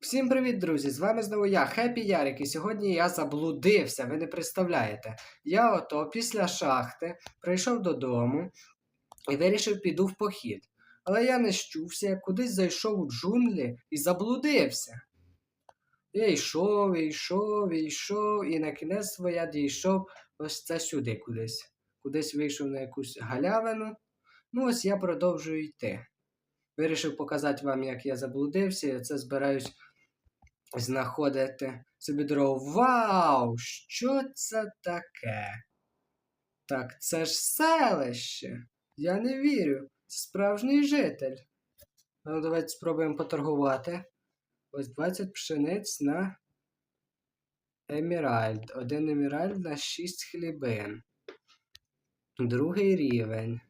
Всім привіт, друзі! З вами знову я, Хеппі Ярик, і сьогодні я заблудився, ви не представляєте. Я ото після шахти прийшов додому і вирішив піду в похід. Але я не щувся, кудись зайшов у джунглі і заблудився. Я йшов, і йшов, і йшов, і на кінець я дійшов ось це сюди кудись. Кудись вийшов на якусь галявину. Ну, ось я продовжую йти. Вирішив показати вам, як я заблудився, я це збираюсь знаходити собі дорогу. Вау! Що це таке? Так, це ж селище. Я не вірю. Це справжній житель. Ну, давайте спробуємо поторгувати. Ось 20 пшениць на еміральд. Один еміральд на 6 хлібин. Другий рівень.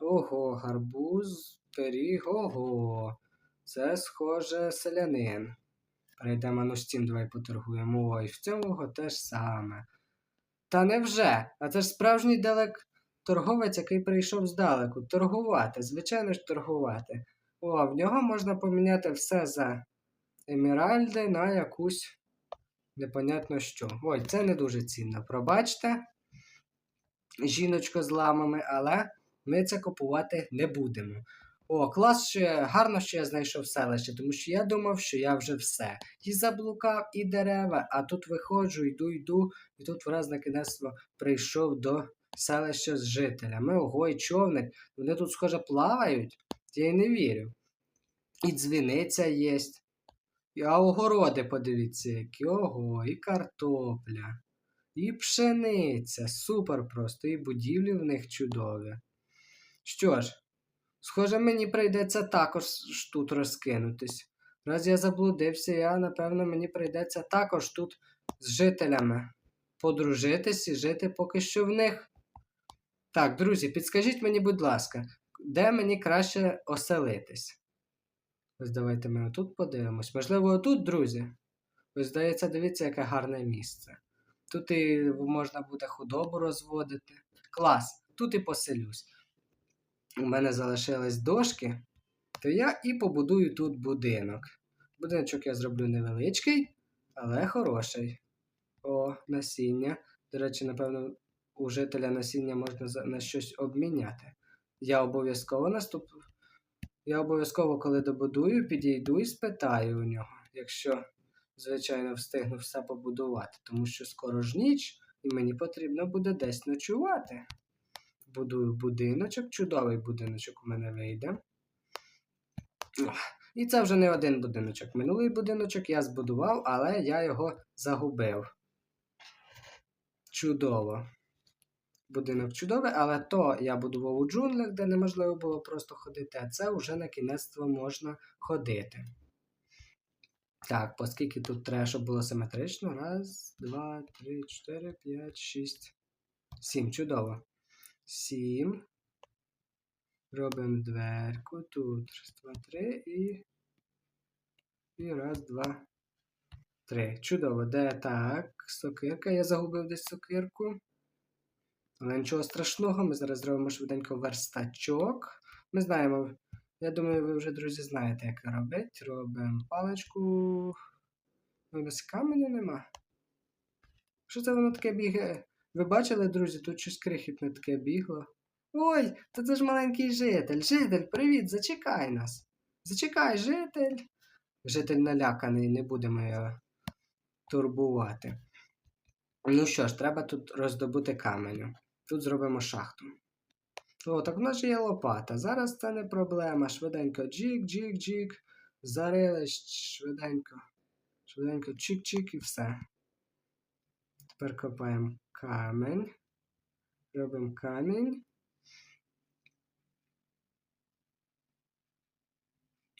Ого, гарбуз, пиріг, ого. Це схоже селянин. Перейдемо на стін, давай поторгуємо. Ой, в цьому теж саме. Та невже? А це ж справжній далек торговець, який прийшов здалеку. Торгувати, звичайно ж, торгувати. О, в нього можна поміняти все за еміральди на якусь непонятно що. Ой, це не дуже цінно. Пробачте, жіночко з ламами, але ми це купувати не будемо. О, клас, я, гарно, що я знайшов селище, тому що я думав, що я вже все. І заблукав, і дерева, а тут виходжу, йду, йду, і тут враз на кінець прийшов до селища з жителями. Ого, і човник. Вони тут, схоже, плавають. Я й не вірю. І дзвіниця є. А огороди, подивіться, які ого, і картопля, і пшениця. Супер просто, і будівлі в них чудові. Що ж, схоже, мені прийдеться також тут розкинутись. Раз я заблудився, я, напевно, мені прийдеться також тут з жителями подружитись і жити поки що в них. Так, друзі, підскажіть мені, будь ласка, де мені краще оселитись? Ось давайте ми отут подивимось. Можливо, отут, друзі. Ось, здається, дивіться, яке гарне місце. Тут і можна буде худобу розводити. Клас, тут і поселюсь. У мене залишились дошки, то я і побудую тут будинок. Будиночок я зроблю невеличкий, але хороший. О, насіння. До речі, напевно, у жителя насіння можна на щось обміняти. Я обов'язково наступ... Я обов'язково, коли добудую, підійду і спитаю у нього, якщо, звичайно, встигну все побудувати, тому що скоро ж ніч, і мені потрібно буде десь ночувати. Будую будиночок, чудовий будиночок у мене вийде. І це вже не один будиночок. Минулий будиночок я збудував, але я його загубив. Чудово. Будинок чудовий, але то я будував у джунглях, де неможливо було просто ходити, а це вже на кінецтво можна ходити. Так, оскільки тут треба, щоб було симетрично. Раз, два, три, чотири, п'ять, шість, сім. Чудово. Сім. Робимо дверку. Тут раз, два, три і. І раз, два, три. Чудово. Де так? Сокирка. Я загубив десь сокирку. Але нічого страшного, ми зараз зробимо швиденько верстачок. Ми знаємо, я думаю, ви вже, друзі, знаєте, як робити. Робимо паличку. Десь каменю нема. Що це воно таке бігає? Ви бачили, друзі, тут щось крихітне таке бігло. Ой, та це ж маленький житель. Житель, привіт, зачекай нас. Зачекай, житель. Житель наляканий, не будемо його турбувати. Ну що ж, треба тут роздобути каменю. Тут зробимо шахту. О, так в нас же є лопата. Зараз це не проблема. Швиденько джік, джік, джік. Зарили швиденько. Швиденько чик-чик і все. Тепер копаємо камінь. Робимо камінь.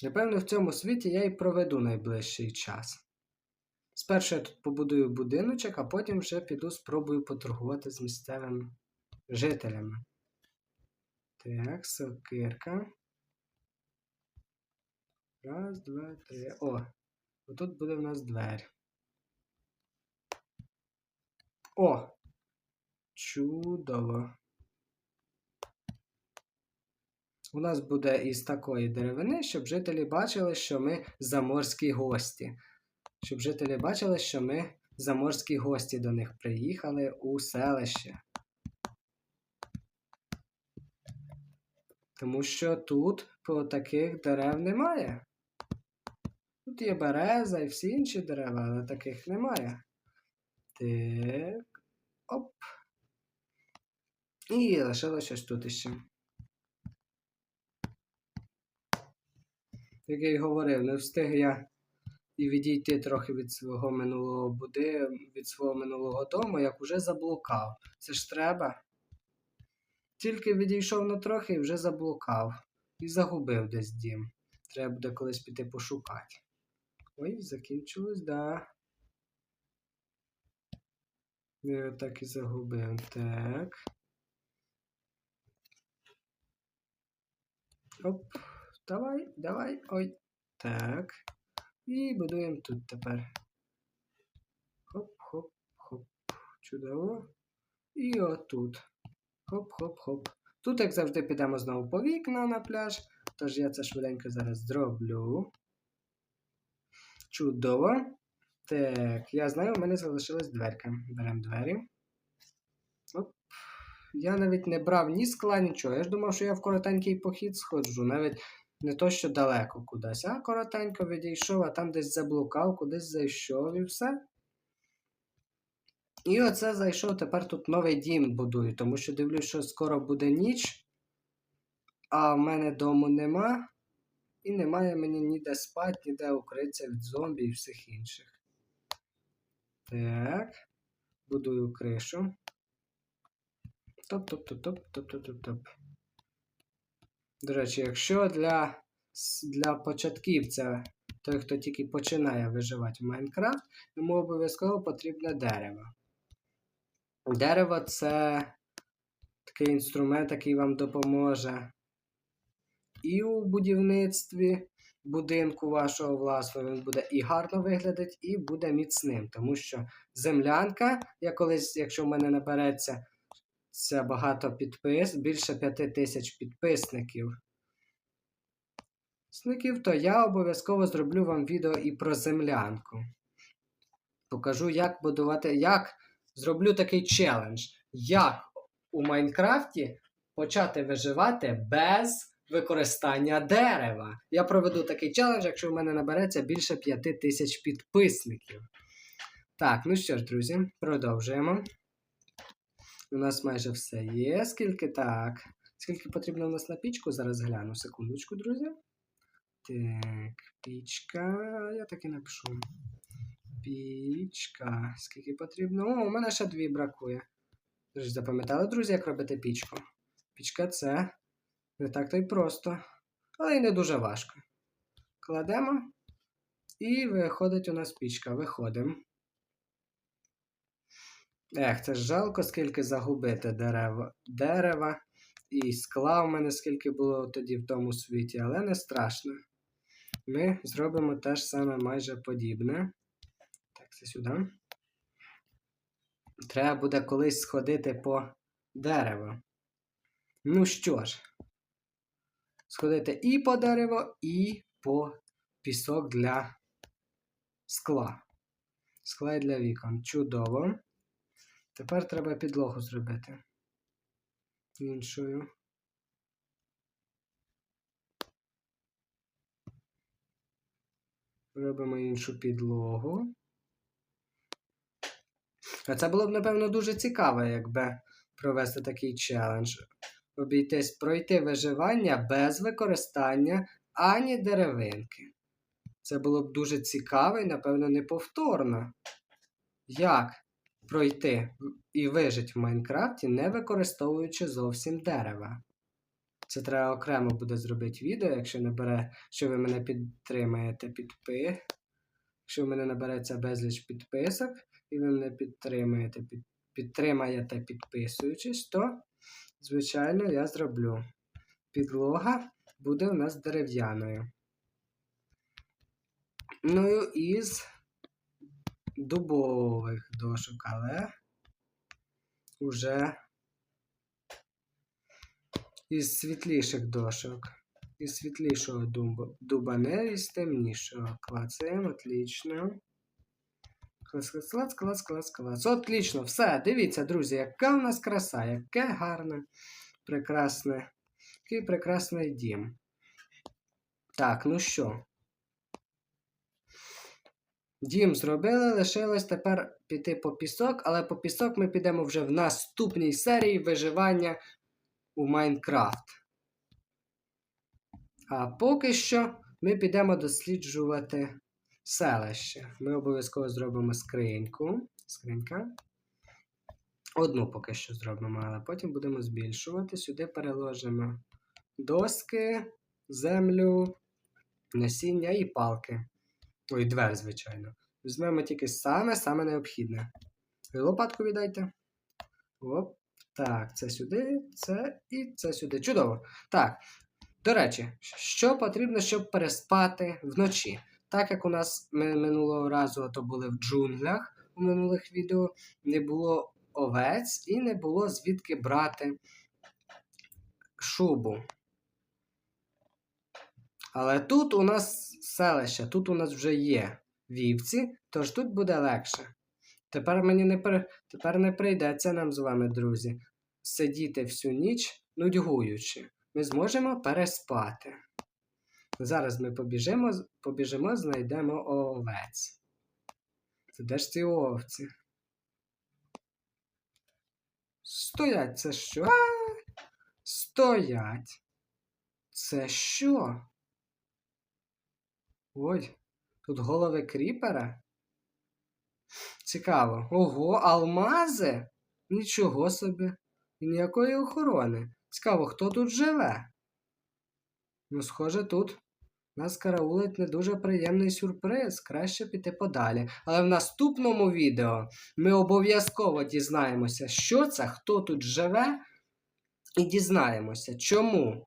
Напевно, в цьому світі я і проведу найближчий час. Спершу я тут побудую будиночок, а потім вже піду спробую поторгувати з місцевими жителями. Так, сокирка. Раз, два, три. О! Отут буде в нас двері. О! Чудово. У нас буде із такої деревини, щоб жителі бачили, що ми заморські гості. щоб жителі бачили, що ми заморські гості до них приїхали у селище. Тому що тут таких дерев немає. Тут є береза і всі інші дерева, але таких немає. Так. Оп. І лишилось щось тут іще. Як я й говорив, не встиг я і відійти трохи від свого минулого буди, від свого минулого дому, як уже заблукав. Це ж треба. Тільки відійшов на трохи і вже заблукав. І загубив десь дім. Треба буде колись піти пошукати. Ой, закінчилось, да. Я так і загубив. Так. Оп. Давай, давай. Ой. Так. І будуємо тут тепер. Хоп-хоп-хоп. Чудово. І отут. Хоп-хоп-хоп. Тут, як завжди, підемо знову по вікна на пляж. Тож я це швиденько зараз зроблю. Чудово. Так, я знаю, у мене залишилась дверка. Беремо двері. Я навіть не брав ні скла, нічого. Я ж думав, що я в коротенький похід сходжу. Навіть не то, що далеко кудись, а коротенько відійшов, а там десь заблукав, кудись зайшов і все. І оце зайшов, тепер тут новий дім будую, тому що дивлюсь, що скоро буде ніч, а в мене дому нема. І немає мені ніде спати, ніде укритися від зомбі і всіх інших. Так. Будую кришу. Топ-топ-топ-топ-топ-топ-топ. До речі, якщо для, для початківця, той, хто тільки починає виживати в Майнкрафт, йому обов'язково потрібне дерево. Дерево це такий інструмент, який вам допоможе і у будівництві будинку вашого власного він буде і гарно виглядати, і буде міцним. Тому що землянка, я колись, якщо в мене набереться це багато підпис, більше 5 тисяч підписників. Сників, то я обов'язково зроблю вам відео і про землянку. Покажу, як будувати, як зроблю такий челендж. Як у Майнкрафті почати виживати без використання дерева. Я проведу такий челендж, якщо в мене набереться більше 5 тисяч підписників. Так, ну що ж, друзі, продовжуємо. У нас майже все є. Скільки так? Скільки потрібно у нас на пічку? Зараз гляну. Секундочку, друзі. Так, пічка. Я так і напишу. Пічка. Скільки потрібно? О, у мене ще дві бракує. Друзі, запам'ятали, друзі, як робити пічку? Пічка це не так то й просто, але й не дуже важко. Кладемо і виходить у нас пічка. Виходимо. Ех, це ж жалко, скільки загубити дерева, дерева і скла у мене скільки було тоді в тому світі, але не страшно. Ми зробимо те ж саме майже подібне. Так, це сюди. Треба буде колись сходити по дерево. Ну що ж, сходити і по дерево, і по пісок для скла. Скла для вікон. Чудово. Тепер треба підлогу зробити. Іншою. Робимо іншу підлогу. А це було б, напевно, дуже цікаво, якби провести такий челендж. Обійтись, пройти виживання без використання ані деревинки. Це було б дуже цікаво і, напевно, неповторно. Як пройти і вижити в Майнкрафті, не використовуючи зовсім дерева? Це треба окремо буде зробити відео, якщо набере, що ви мене підтримаєте підпи. Якщо в мене набереться безліч підписок, і ви мене підтримаєте, під, підтримаєте підписуючись, то, звичайно, я зроблю. Підлога буде у нас дерев'яною. Ну із дубових дошок, але уже із світліших дошок. Із світлішого дуба, дуба не із темнішого. Клацаємо, отлично. Клац, клац, клац, клац, клац, клац. Отлично, все, дивіться, друзі, яка в нас краса, яке гарне, прекрасне, який прекрасний дім. Так, ну що? Дім зробили, лишилось тепер піти по пісок, але по пісок ми підемо вже в наступній серії виживання у Майнкрафт. А поки що ми підемо досліджувати селище. Ми обов'язково зробимо скриньку. Скринька. Одну поки що зробимо, але потім будемо збільшувати. Сюди переложимо доски, землю, насіння і палки. Ой, двер, звичайно. Візьмемо тільки саме-саме необхідне. Лопатку віддайте. Оп. Так, це сюди, це і це сюди. Чудово. Так. До речі, що потрібно, щоб переспати вночі? Так як у нас ми минулого разу то були в джунглях у минулих відео, не було овець і не було звідки брати шубу. Але тут у нас селище, тут у нас вже є вівці, тож тут буде легше. Тепер мені не при... Тепер не прийдеться нам з вами, друзі, сидіти всю ніч, нудьгуючи. Ми зможемо переспати. Зараз ми побіжимо, побіжимо знайдемо овець. Це де ж ці овці? Стоять, це що? Стоять. Це що? Ой, тут голови кріпера? Цікаво. Ого, алмази? Нічого собі. І ніякої охорони. Цікаво, хто тут живе? Ну, схоже, тут нас караулить не дуже приємний сюрприз. Краще піти подалі. Але в наступному відео ми обов'язково дізнаємося, що це, хто тут живе, і дізнаємося, чому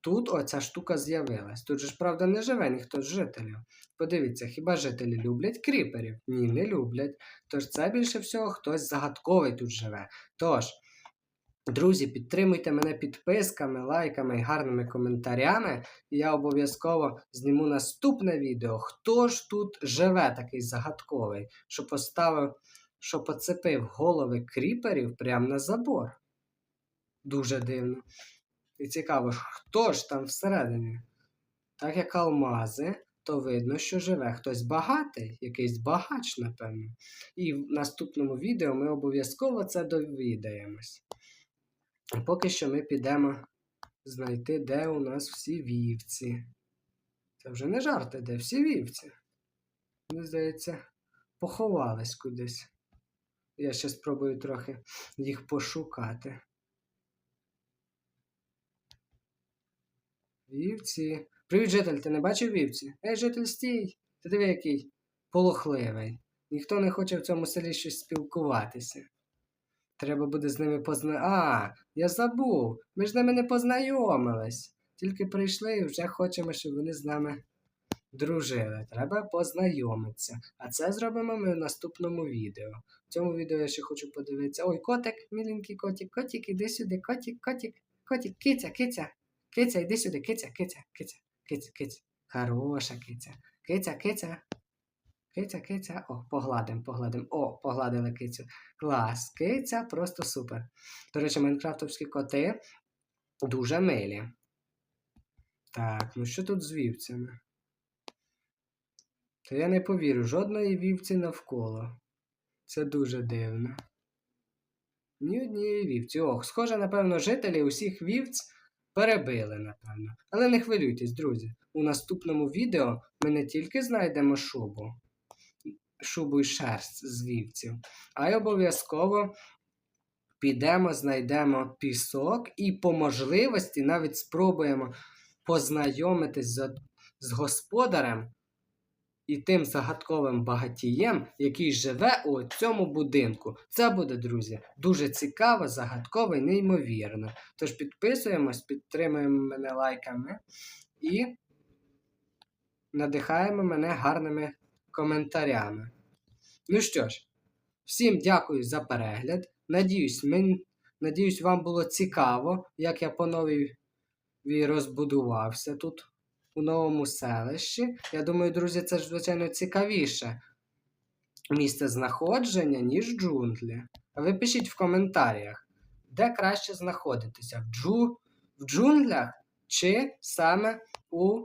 тут оця штука з'явилась. Тут же ж, правда, не живе ніхто з жителів. Подивіться, хіба жителі люблять кріперів? Ні, не люблять. Тож це більше всього хтось загадковий тут живе. Тож. Друзі, підтримуйте мене підписками, лайками і гарними коментарями. І я обов'язково зніму наступне відео. Хто ж тут живе такий загадковий, що поставив, що поцепив голови кріперів прямо на забор? Дуже дивно. І цікаво, хто ж там всередині? Так як алмази, то видно, що живе хтось багатий, якийсь багач, напевно. І в наступному відео ми обов'язково це довідаємось. Поки що ми підемо знайти, де у нас всі вівці. Це вже не жарти, де всі вівці. Мені здається, поховались кудись. Я ще спробую трохи їх пошукати. Вівці. Привіт, житель, ти не бачив вівці? Ей, житель, стій! Ти диви, який полохливий. Ніхто не хоче в цьому селі щось спілкуватися. Треба буде з ними позна... А, я забув. Ми з ними не познайомились. Тільки прийшли і вже хочемо, щоб вони з нами дружили. Треба познайомитися. А це зробимо ми в наступному відео. В цьому відео я ще хочу подивитися. Ой, котик, міленький котик, котик, іди сюди, котик, котик, котик, киця, киця, киця, іди сюди, киця, киця, киця, киця, киця. Хороша киця. Киця, киця. Киця, киця. О, погладим, погладим. О, погладили кицю. Клас. Киця просто супер. До речі, майнкрафтовські коти дуже милі. Так, ну що тут з вівцями? То я не повірю, жодної вівці навколо. Це дуже дивно. Ні однієї вівці. Ох, схоже, напевно, жителі усіх вівць перебили, напевно. Але не хвилюйтесь, друзі. У наступному відео ми не тільки знайдемо шубу, шубу і шерсть з вівців, а й обов'язково підемо, знайдемо пісок і по можливості навіть спробуємо познайомитись з, господарем і тим загадковим багатієм, який живе у цьому будинку. Це буде, друзі, дуже цікаво, загадково і неймовірно. Тож підписуємось, підтримуємо мене лайками і надихаємо мене гарними коментарями. Ну що ж, всім дякую за перегляд. Надіюсь, мен... Надіюсь, вам було цікаво, як я по новій розбудувався тут у новому селищі. Я думаю, друзі, це ж, звичайно, цікавіше місце знаходження, ніж джунглі. А ви пишіть в коментарях, де краще знаходитися? В, джу... в джунглях чи саме у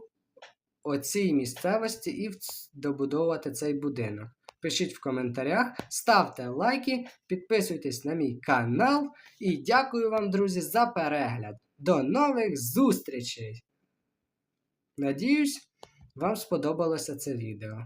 оцій місцевості і добудовувати цей будинок. Пишіть в коментарях, ставте лайки, підписуйтесь на мій канал і дякую вам, друзі, за перегляд. До нових зустрічей! Надіюсь, вам сподобалося це відео.